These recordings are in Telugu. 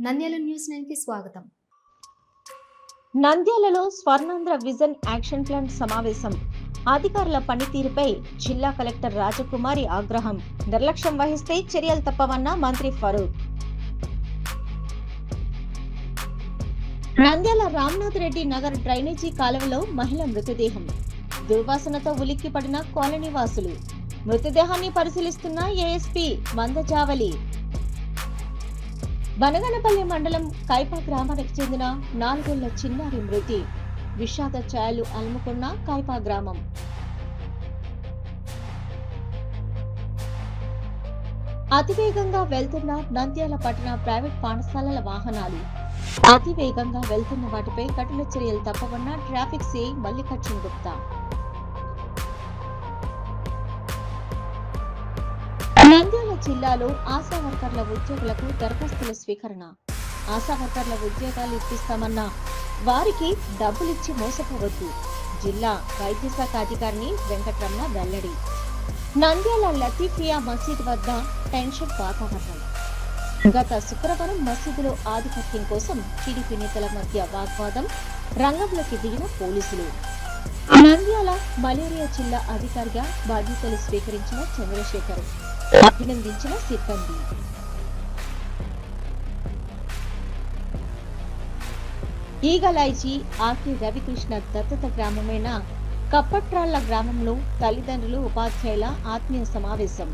నంద్యాల న్యూస్ నైన్కి స్వాగతం. నంద్యాలలో స్వర్ణాంధ్ర విజన్ యాక్షన్ ప్లాన్ సమావేశం. అధికారుల పనితీరుపై జిల్లా కలెక్టర్ రాజకుమారి ఆగ్రహం. నిర్లక్ష్యం వహిస్తే చర్యలు తప్పవన్న మంత్రి ఫరూక్. నంద్యాల రామ్నాథ్ రెడ్డి నగర్ డ్రైనేజీ కాలువలో మహిళ మృతదేహం. దుర్వాసనతో ఉలిక్కిపడిన కాలనీ వాసులు. మృతదేహాన్ని పరిశీలిస్తున్న ఏఎస్పీ మందజావలి బనగనపల్లి మండలం కైపా గ్రామానికి చెందిన నాలుగేళ్ళ చిన్నారి మృతి. విషాద ఛాయలు అలుముకున్న కైపా గ్రామం. అతివేగంగా వెళ్తున్న నంద్యాల పట్టణ ప్రైవేట్ పాఠశాలల వాహనాలు. అతివేగంగా వెళ్తున్న వాటిపై కఠిన చర్యలు తప్పవన్న ట్రాఫిక్ సిఐ మల్లికార్జున గుప్తా. జిల్లాలో ఆశా వర్కర్ల ఉద్యోగులకు దరఖాస్తుల స్వీకరణ. ఆశా వర్కర్ల ఉద్యోగాలు ఇప్పిస్తామన్న వారికి డబ్బులిచ్చి మోసపోవద్దు. జిల్లా వైద్య శాఖ అధికారిని వెంకటరమణ వెల్లడి. నంద్యాల లతీఫియా మసీద్ వద్ద టెన్షన్ వాతావరణం. గత శుక్రవారం మసీదులో ఆధిపత్యం కోసం టీడీపీ నేతల మధ్య వాగ్వాదం రంగంలోకి దిగిన పోలీసులు. నంద్యాల మలేరియా జిల్లా అధికారిగా బాధ్యతలు స్వీకరించిన చంద్రశేఖర్. అభినందించిన సిబ్బంది. ఈగలైజీ ఆర్టి రవికృష్ణ దత్తత గ్రామమైన కప్పట్రాళ్ళ గ్రామంలో తల్లిదండ్రులు ఉపాధ్యాయుల ఆత్మీయ సమావేశం.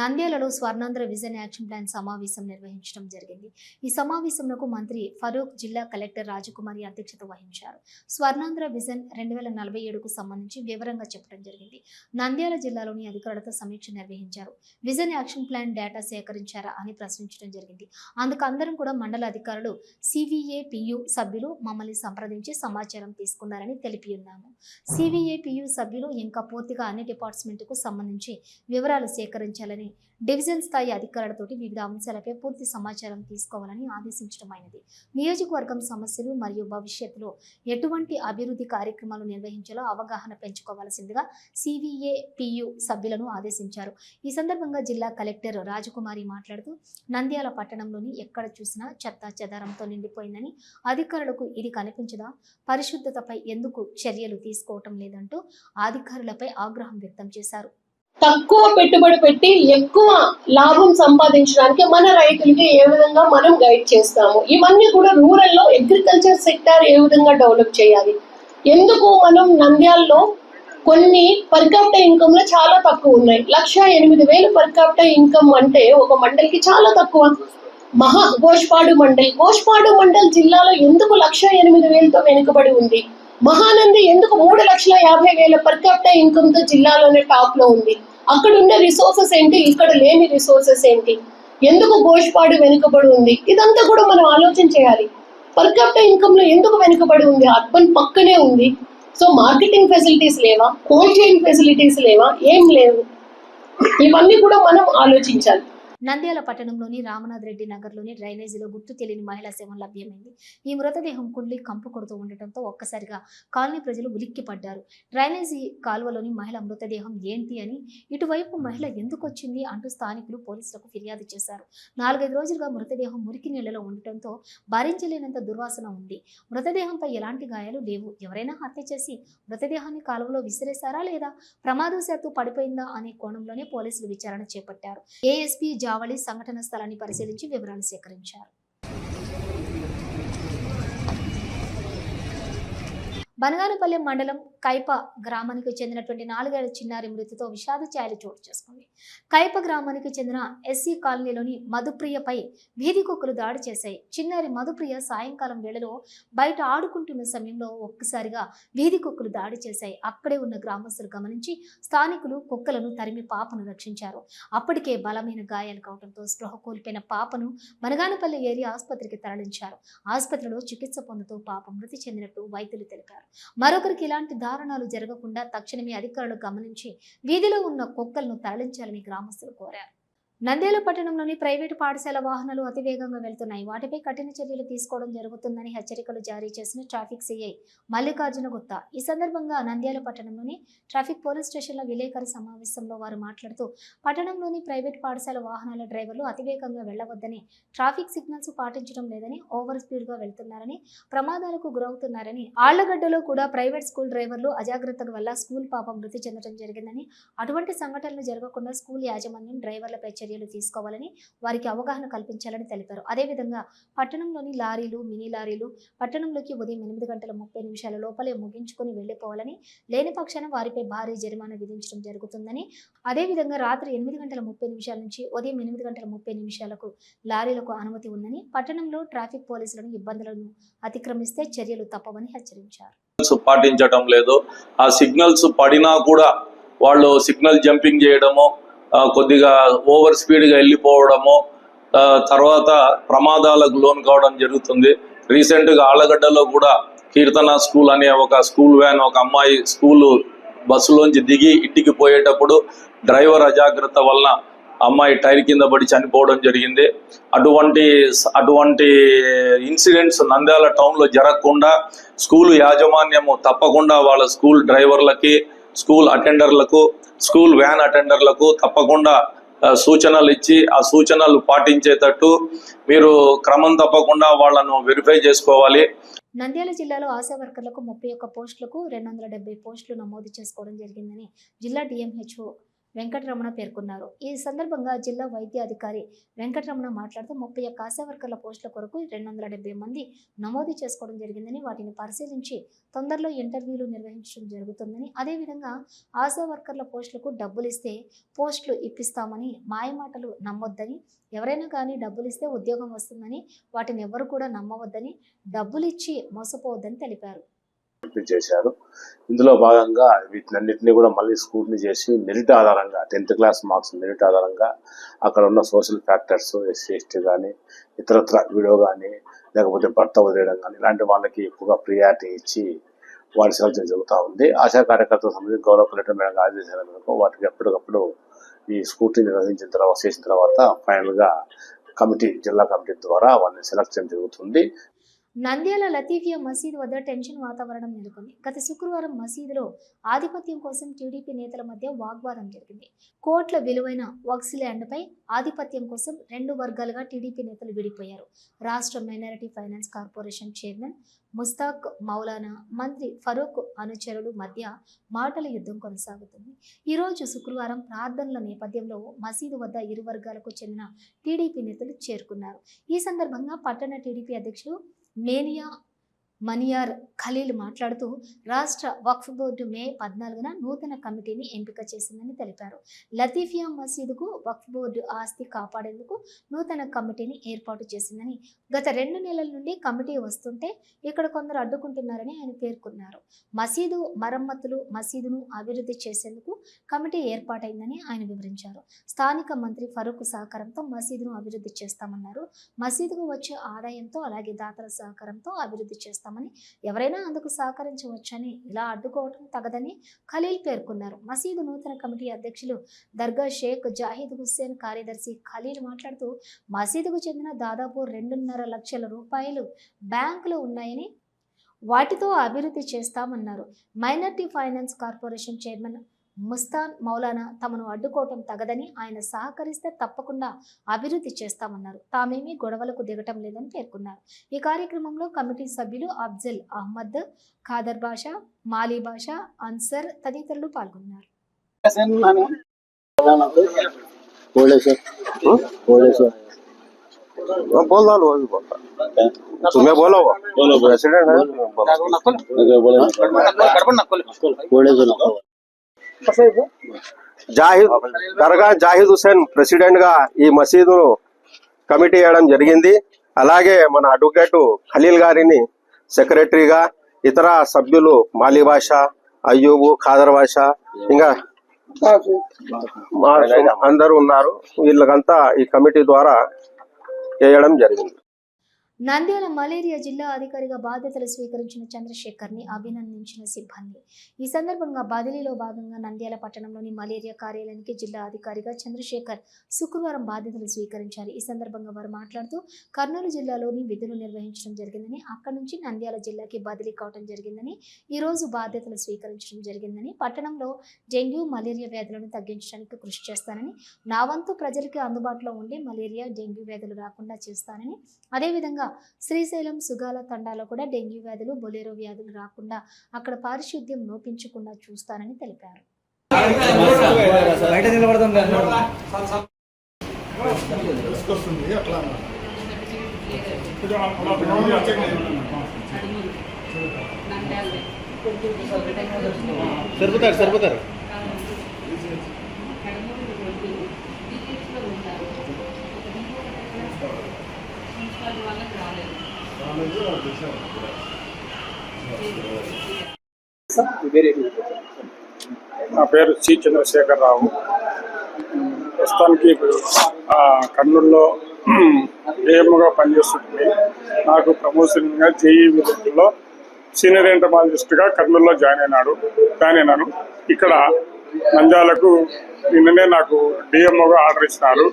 నంద్యాలలో స్వర్ణాంధ్ర విజన్ యాక్షన్ ప్లాన్ సమావేశం నిర్వహించడం జరిగింది. ఈ సమావేశంలో మంత్రి ఫరూక్ జిల్లా కలెక్టర్ రాజకుమారి అధ్యక్షత వహించారు. స్వర్ణాంధ్ర విజన్ రెండు వేల నలభై ఏడుకు సంబంధించి వివరంగా చెప్పడం జరిగింది. నంద్యాల జిల్లాలోని అధికారులతో సమీక్ష నిర్వహించారు. విజన్ యాక్షన్ ప్లాన్ డేటా సేకరించారా అని ప్రశ్నించడం జరిగింది. అందుకు అందరం కూడా మండల అధికారులు సివిఏ పియు సభ్యులు మమ్మల్ని సంప్రదించి సమాచారం తీసుకున్నారని తెలిపి ఉన్నాము సివిఏ పియు సభ్యులు ఇంకా పూర్తిగా అన్ని డిపార్ట్మెంట్కు సంబంధించి వివరాలు సేకరించాలని డివిజన్ స్థాయి అధికారులతోటి వివిధ అంశాలపై పూర్తి సమాచారం తీసుకోవాలని ఆదేశించడమైనది. నియోజకవర్గం సమస్యలు మరియు భవిష్యత్తులో ఎటువంటి అభివృద్ధి కార్యక్రమాలు నిర్వహించాలో అవగాహన పెంచుకోవాల్సిందిగా సివిఏ పియు సభ్యులను ఆదేశించారు. ఈ సందర్భంగా జిల్లా కలెక్టర్ రాజకుమారి మాట్లాడుతూ నంద్యాల పట్టణంలోని ఎక్కడ చూసినా చెత్త చెదారంతో నిండిపోయిందని అధికారులకు ఇది కనిపించదా? పరిశుద్ధతపై ఎందుకు చర్యలు తీసుకోవటం లేదంటూ అధికారులపై ఆగ్రహం వ్యక్తం చేశారు. తక్కువ పెట్టుబడి పెట్టి ఎక్కువ లాభం సంపాదించడానికి మన రైతులకి ఏ విధంగా మనం గైడ్ చేస్తాము? ఇవన్నీ కూడా రూరల్లో అగ్రికల్చర్ సెక్టార్ ఏ విధంగా డెవలప్ చేయాలి? ఎందుకు మనం నంద్యాల్లో కొన్ని పర్ క్యాపిటల్ ఇన్కమ్లో చాలా తక్కువ ఉన్నాయి? లక్ష ఎనిమిది వేలు పర్ క్యాపిటల్ ఇన్కమ్ అంటే ఒక మండలికి చాలా తక్కువ. మహా గోష్పాడు మండల్. గోష్పాడు మండల్ జిల్లాలో ఎందుకు లక్ష ఎనిమిది వేలతో వెనుకబడి ఉంది? మహానంది ఎందుకు మూడు లక్షల యాభై వేల పర్ క్యాపిటల్ ఇన్కమ్తో జిల్లాలోనే టాప్లో ఉంది? అక్కడ ఉండే రిసోర్సెస్ ఏంటి? ఇక్కడ లేని రిసోర్సెస్ ఏంటి? ఎందుకు గోష్పాడు వెనుకబడి ఉంది? ఇదంతా కూడా మనం ఆలోచన చేయాలి. పర్ క్యాపిటల్ ఇన్కమ్లో ఎందుకు వెనుకబడి ఉంది? అర్బన్ పక్కనే ఉంది. సో మార్కెటింగ్ ఫెసిలిటీస్ లేవా? కోల్డ్ చైన్ ఫెసిలిటీస్ లేవా? ఏం లేవు. ఇవన్నీ కూడా మనం ఆలోచించాలి. నంద్యాల పట్టణంలోని రామనాథ్ రెడ్డి నగర్లోని డ్రైనేజీలో గుర్తు తెలియని మహిళ శవం లభ్యమైంది. ఈ మృతదేహం కుండ్లి కంపు కొడుతూ ఉండటంతో ఒక్కసారిగా కాలనీ ప్రజలు ఉలిక్కి పడ్డారు డ్రైనేజీ కాలువలోని మహిళ మృతదేహం ఏంటి అని ఇటువైపు మహిళ ఎందుకు వచ్చింది అంటూ స్థానికులు పోలీసులకు ఫిర్యాదు చేశారు. నాలుగైదు రోజులుగా మృతదేహం మురికి నీళ్ళలో ఉండటంతో భరించలేనంత దుర్వాసన ఉంది. మృతదేహంపై ఎలాంటి గాయాలు లేవు. ఎవరైనా హత్య చేసి మృతదేహాన్ని కాలువలో విసిరేశారా లేదా? ప్రమాదవశాత్తు పడిపోయిందా అనే కోణంలోనే పోలీసులు విచారణ చేపట్టారు. ఏఎస్పీ జావళి సంఘటన స్థలాన్ని పరిశీలించి వివరాలు సేకరించారు. బనగానపల్లి మండలం కైప గ్రామానికి చెందినటువంటి నాలుగేళ్ళ చిన్నారి మృతితో విషాద ఛాయలు చోటు చేసుకుంది. కైప గ్రామానికి చెందిన ఎస్సీ కాలనీలోని మధుప్రియపై వీధి కుక్కలు దాడి చేశాయి. చిన్నారి మధుప్రియ సాయంకాలం వేళలో బయట ఆడుకుంటున్న సమయంలో ఒక్కసారిగా వీధి కుక్కలు దాడి చేశాయి. అక్కడే ఉన్న గ్రామస్తులు గమనించి స్థానికులు కుక్కలను తరిమి పాపను రక్షించారు. అప్పటికే బలమైన గాయాలు కావడంతో స్పృహ కోల్పోయిన పాపను మనగానపల్లి ఏరియా ఆసుపత్రికి తరలించారు. ఆసుపత్రిలో చికిత్స పొందుతూ పాప మృతి చెందినట్టు వైద్యులు తెలిపారు. మరొకరికి ఇలాంటి దారుణాలు జరగకుండా తక్షణమే అధికారులు గమనించి వీధిలో ఉన్న కుక్కలను తరలించాలని గ్రామస్తులు కోరారు. నంద్యాల పట్టణంలోని ప్రైవేటు పాఠశాల వాహనాలు అతివేగంగా వెళ్తున్నాయి. వాటిపై కఠిన చర్యలు తీసుకోవడం జరుగుతుందని హెచ్చరికలు జారీ చేసిన ట్రాఫిక్ సిఐ మల్లికార్జున గుత్తా ఈ సందర్భంగా నంద్యాల పట్టణంలోని ట్రాఫిక్ పోలీస్ స్టేషన్ల విలేకరి సమావేశంలో వారు మాట్లాడుతూ పట్టణంలోని ప్రైవేట్ పాఠశాల వాహనాల డ్రైవర్లు అతివేగంగా వెళ్ళవద్దని ట్రాఫిక్ సిగ్నల్స్ పాటించడం లేదని ఓవర్ స్పీడ్గా వెళ్తున్నారని ప్రమాదాలకు గురవుతున్నారని ఆళ్ళగడ్డలో కూడా ప్రైవేట్ స్కూల్ డ్రైవర్లు అజాగ్రత్తగా వల్ల స్కూల్ పాప మృతి చెందడం జరిగిందని అటువంటి సంఘటనలు జరగకుండా స్కూల్ యాజమాన్యం డ్రైవర్లపై చర్యలు తీసుకోవాలని వారికి అవగాహన కల్పించాలని తెలిపారు. అదేవిధంగా పట్టణంలోని లారీలు మినీ లారీలు పట్టణంలోకి ఉదయం ఎనిమిది గంటల ముప్పై నిమిషాల లోపలే ముగించుకొని వెళ్ళిపోవాలని లేని పక్షాన వారిపై భారీ జరిమానా విధించడం జరుగుతుందని అదేవిధంగా రాత్రి ఎనిమిది గంటల ముప్పై నిమిషాల నుంచి ఉదయం ఎనిమిది గంటల ముప్పై నిమిషాలకు లారీలకు అనుమతి ఉందని పట్టణంలో ట్రాఫిక్ పోలీసులను ఇబ్బందులను అతిక్రమిస్తే చర్యలు తప్పవని హెచ్చరించారు. పాటించటం లేదు. ఆ సిగ్నల్స్ పడినా కూడా వాళ్ళు సిగ్నల్ జంపింగ్ చేయడము కొద్దిగా ఓవర్ స్పీడ్గా వెళ్ళిపోవడము తర్వాత ప్రమాదాలకు లోన్ కావడం జరుగుతుంది. రీసెంట్గా ఆళ్ళగడ్డలో కూడా కీర్తన స్కూల్ అనే ఒక స్కూల్ వ్యాన్ ఒక అమ్మాయి స్కూలు బస్సులోంచి దిగి ఇంటికి పోయేటప్పుడు డ్రైవర్ అజాగ్రత్త వలన అమ్మాయి టైర్ కింద పడి చనిపోవడం జరిగింది. అటువంటి అటువంటి ఇన్సిడెంట్స్ నంద్యాల టౌన్లో జరగకుండా స్కూల్ యాజమాన్యము తప్పకుండా వాళ్ళ స్కూల్ డ్రైవర్లకి స్కూల్ అటెండర్లకు స్కూల్ వ్యాన్ అటెండర్లకు తప్పకుండా సూచనలు ఇచ్చి ఆ సూచనలు పాటించేటట్టు మీరు క్రమం తప్పకుండా వాళ్ళను వెరిఫై చేసుకోవాలి. నంద్యాల జిల్లాలో ఆశా వర్కర్లకు ముప్పై ఒక్క పోస్టులకు రెండు వందల డెబ్బై పోస్టులు నమోదు చేసుకోవడం జరిగిందని జిల్లా డిఎంహెచ్ఓ వెంకటరమణ పేర్కొన్నారు. ఈ సందర్భంగా జిల్లా వైద్య అధికారి వెంకటరమణ మాట్లాడుతూ ముప్పై ఒక్క ఆశా వర్కర్ల పోస్టుల కొరకు రెండు వందల డెబ్బై మంది నమోదు చేసుకోవడం జరిగిందని వాటిని పరిశీలించి తొందరలో ఇంటర్వ్యూలు నిర్వహించడం జరుగుతుందని అదేవిధంగా ఆశా వర్కర్ల పోస్టులకు డబ్బులు ఇస్తే పోస్టులు ఇప్పిస్తామని మాయమాటలు నమ్మొద్దని ఎవరైనా కానీ డబ్బులు ఇస్తే ఉద్యోగం వస్తుందని వాటిని ఎవరు కూడా నమ్మవద్దని డబ్బులు ఇచ్చి మోసపోవద్దని తెలిపారు. చేశారు. ఇందులో భాగంగా వీటినన్నింటినీ కూడా మళ్ళీ స్క్రూటినీ చేసి మెరిట్ ఆధారంగా టెన్త్ క్లాస్ మార్క్స్ మెరిట్ ఆధారంగా అక్కడ ఉన్న సోషల్ ఫ్యాక్టర్స్ ఎస్సీ ఎస్టీ కానీ ఇతరత్ర వీడియో కానీ లేకపోతే భర్త వదిలేయడం కానీ ఇలాంటి వాళ్ళకి ఎక్కువగా ప్రియారిటీ ఇచ్చి వారి సెలక్షన్ జరుగుతూ ఉంది. ఆశా కార్యకర్తల సంబంధించి గౌరవ కలెక్టర్ మేడం ఆదేశాల మేరకు వాటికి ఎప్పటికప్పుడు ఈ స్కూటీ నిర్వహించిన తర్వాత చేసిన తర్వాత ఫైనల్గా కమిటీ జిల్లా కమిటీ ద్వారా వాళ్ళని సెలక్షన్ జరుగుతుంది. నంద్యాల లతీఫియా మసీద్ వద్ద టెన్షన్ వాతావరణం నెలకొంది. గత శుక్రవారం మసీదులో ఆధిపత్యం కోసం టీడీపీ నేతల మధ్య వాగ్వాదం జరిగింది. కోట్ల విలువైన వక్స్ ల్యాండ్పై ఆధిపత్యం కోసం రెండు వర్గాలుగా టీడీపీ నేతలు విడిపోయారు. రాష్ట్ర minority finance corporation chairman Mustaq Maulana మంత్రి ఫరూక్ అనుచరులు మధ్య మాటల యుద్ధం కొనసాగుతుంది. ఈరోజు శుక్రవారం ప్రార్థనల నేపథ్యంలో మసీదు వద్ద ఇరు వర్గాలకు చెందిన టీడీపీ నేతలు చేరుకున్నారు. ఈ సందర్భంగా పట్టణ టీడీపీ అధ్యక్షుడు mania మనియార్ ఖలీల్ మాట్లాడుతూ రాష్ట్ర వక్ఫ్ బోర్డు మే పద్నాలుగున నూతన కమిటీని ఎంపిక చేసిందని తెలిపారు. లతీఫియా మసీదుకు వక్ఫ్ బోర్డు ఆస్తి కాపాడేందుకు నూతన కమిటీని ఏర్పాటు చేసిందని గత రెండు నెలల నుండి కమిటీ వస్తుంటే ఇక్కడ కొందరు అడ్డుకుంటున్నారని ఆయన పేర్కొన్నారు. మసీదు మరమ్మతులు మసీదును అభివృద్ధి చేసేందుకు కమిటీ ఏర్పాటైందని ఆయన వివరించారు. స్థానిక మంత్రి ఫరూక్ సహకారంతో మసీదును అభివృద్ధి చేస్తామన్నారు. మసీదుకు వచ్చే ఆదాయంతో అలాగే దాతల సహకారంతో అభివృద్ధి చేస్తాం చేస్తామని ఎవరైనా అందుకు సహకరించవచ్చని ఇలా అడ్డుకోవటం తగదని ఖలీల్ పేర్కొన్నారు. మసీదు నూతన కమిటీ అధ్యక్షులు దర్గా షేక్ జాహిద్ హుస్సేన్ కార్యదర్శి ఖలీల్ మాట్లాడుతూ మసీదుకు చెందిన దాదాపు రెండున్నర లక్షల రూపాయలు బ్యాంకులో ఉన్నాయని వాటితో అభివృద్ధి చేస్తామన్నారు. Minority finance corporation chairman Mustan Maulana తమను అడ్డుకోవటం తగదని ఆయన సహకరిస్తే తప్పకుండా అభివృద్ధి చేస్తామన్నారు తామేమీ గొడవలకు దిగటం లేదని పేర్కొన్నారు ఈ కార్యక్రమంలో కమిటీ సభ్యులు అఫ్జల్ అహ్మద్ ఖాదర్ బాషా మాలీ బాషా అన్సర్ తదితరులు పాల్గొన్నారు बोले सर बोले सर हाँ, बोल रहा वो भी बोल रहा तुम्हें बोला वो बोलो, बोलो। प्रेसिडेंट है बोलो। अगर बोले बोले सर జాహిద్ దర్గా జాహిద్ హుసేన్ ప్రెసిడెంట్గా ఈ మసీదును కమిటీ వేయడం జరిగింది. అలాగే మన అడ్వకేట్ ఖలీల్ గారిని సెక్రటరీగా ఇతర సభ్యులు మాలి భాష అయ్యూబు ఖాదర్ భాష ఇంకా మా అందరూ ఉన్నారు. వీళ్ళకంతా ఈ కమిటీ ద్వారా వేయడం జరిగింది. నంద్యాల మలేరియా జిల్లా అధికారిగా బాధ్యతలు స్వీకరించిన చంద్రశేఖర్ని అభినందించిన సిబ్బంది. ఈ సందర్భంగా బదిలీలో భాగంగా నంద్యాల పట్టణంలోని మలేరియా కార్యాలయానికి జిల్లా అధికారిగా చంద్రశేఖర్ శుక్రవారం బాధ్యతలు స్వీకరించారు. ఈ సందర్భంగా వారు మాట్లాడుతూ కర్నూలు జిల్లాలోని విధులు నిర్వహించడం జరిగిందని అక్కడి నుంచి నంద్యాల జిల్లాకి బదిలీ కావడం జరిగిందని ఈ రోజు బాధ్యతలు స్వీకరించడం జరిగిందని పట్టణంలో డెంగ్యూ మలేరియా వ్యాధులను తగ్గించడానికి కృషి చేస్తానని నా వంతు ప్రజలకి అందుబాటులో ఉండి మలేరియా డెంగ్యూ వ్యాధులు రాకుండా చేస్తానని అదేవిధంగా శ్రీశైలం సుగాల తండాలో కూడా డెంగ్యూ వ్యాధులు బొలేరో వ్యాధులు రాకుండా అక్కడ పారిశుద్ధ్యం లోపించకుండా చూస్తానని తెలిపారు. సరిపోతారు సరిపోతారు. నా పేరు సి చంద్రశేఖరరావు. ప్రస్తుతానికి ఇప్పుడు కర్నూలులో ఏఎంగా పనిచేస్తుంది నాకు ప్రమోషన్గా జేఈ విలేజ్లో సీనియర్ ఎంటమాలజిస్ట్గా కర్నూలులో జాయిన్ అయినాడు జాయిన్ అయినాను. ఇక్కడ నంద్యాలకు నిన్ననే నాకు డిఎంఓగా ఆర్డర్ ఇచ్చినారు.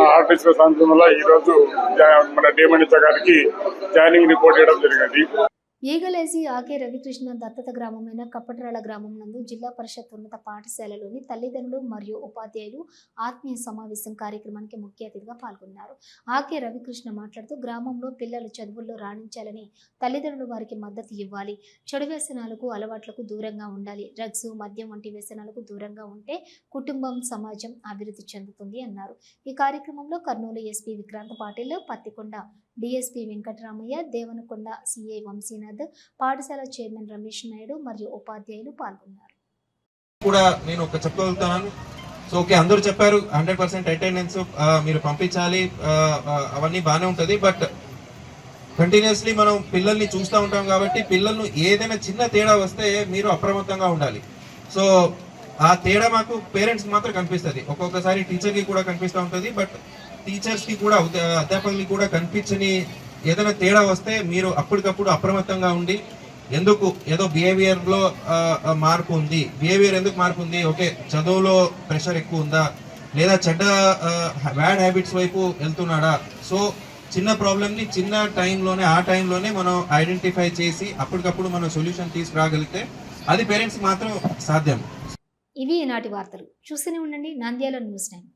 ఆ ఆర్డర్ ఇచ్చిన సందర్భంలో ఈరోజు జా- మన డిఎంఎన్హెచ్ గారికి జాయినింగ్ రిపోర్ట్ చేయడం జరిగింది. ఈగలేసి ఆకే రవికృష్ణ దత్తత గ్రామమైన కప్పట్రాల గ్రామం నందు జిల్లా పరిషత్ ఉన్నత పాఠశాలలోని తల్లిదండ్రులు మరియు ఉపాధ్యాయులు ఆత్మీయ సమావేశం కార్యక్రమానికి ముఖ్య అతిథిగా పాల్గొన్నారు. ఆకే రవికృష్ణ మాట్లాడుతూ గ్రామంలో పిల్లలు చదువుల్లో రాణించాలని తల్లిదండ్రులు వారికి మద్దతు ఇవ్వాలి. చెడు వ్యసనాలకు అలవాట్లకు దూరంగా ఉండాలి. డ్రగ్స్ మద్యం వంటి వ్యసనాలకు దూరంగా ఉంటే కుటుంబం సమాజం అభివృద్ధి చెందుతుంది అన్నారు. ఈ కార్యక్రమంలో Kurnool SP Vikrant Patil Pattikonda DSP Venkataramaiah Devanakonda CI Vamsinath పాఠశాల చైర్మన్ రమేష్ నాయుడు మరియు ఉపాధ్యాయులు పాల్గొన్నారు. కూడా నేను ఒక చెప్పగలుగుతున్నాను సో ఓకే అందరూ చెప్పారు హండ్రెడ్ పర్సెంట్ అటెండెన్స్ మీరు పంపించాలి uh, uh, అవన్నీ బాగానే ఉంటుంది బట్ కంటిన్యూస్లీ మనం పిల్లల్ని చూస్తూ ఉంటాం కాబట్టి పిల్లలను ఏదైనా చిన్న తేడా వస్తే మీరు అప్రమత్తంగా ఉండాలి. సో ఆ తేడా మాకు పేరెంట్స్ మాత్రం కనిపిస్తుంది. ఒక్కొక్కసారి టీచర్కి కూడా కనిపిస్తూ ఉంటుంది బట్ టీచర్స్కి కూడా అధ్యాపకులకి కూడా కనిపించని ఏదైనా తేడా వస్తే మీరు అప్పటికప్పుడు అప్రమత్తంగా ఉండి ఎందుకు ఏదో బిహేవియర్లో మార్పు ఉంది. బిహేవియర్ ఎందుకు మార్పు ఉంది? ఓకే చదువులో ప్రెషర్ ఎక్కువ ఉందా? లేదా చెడ్డ బ్యాడ్ హ్యాబిట్స్ వైపు వెళ్తున్నాడా? సో చిన్న ప్రాబ్లమ్ని చిన్న టైంలోనే ఆ టైంలోనే మనం ఐడెంటిఫై చేసి అప్పటికప్పుడు మనం సొల్యూషన్ తీసుకురాగలిగితే అది పేరెంట్స్ మాత్రం సాధ్యం. ఇవి ఈనాటి వార్తలు. చూస్తూనే ఉండండి. Nandyal news nine.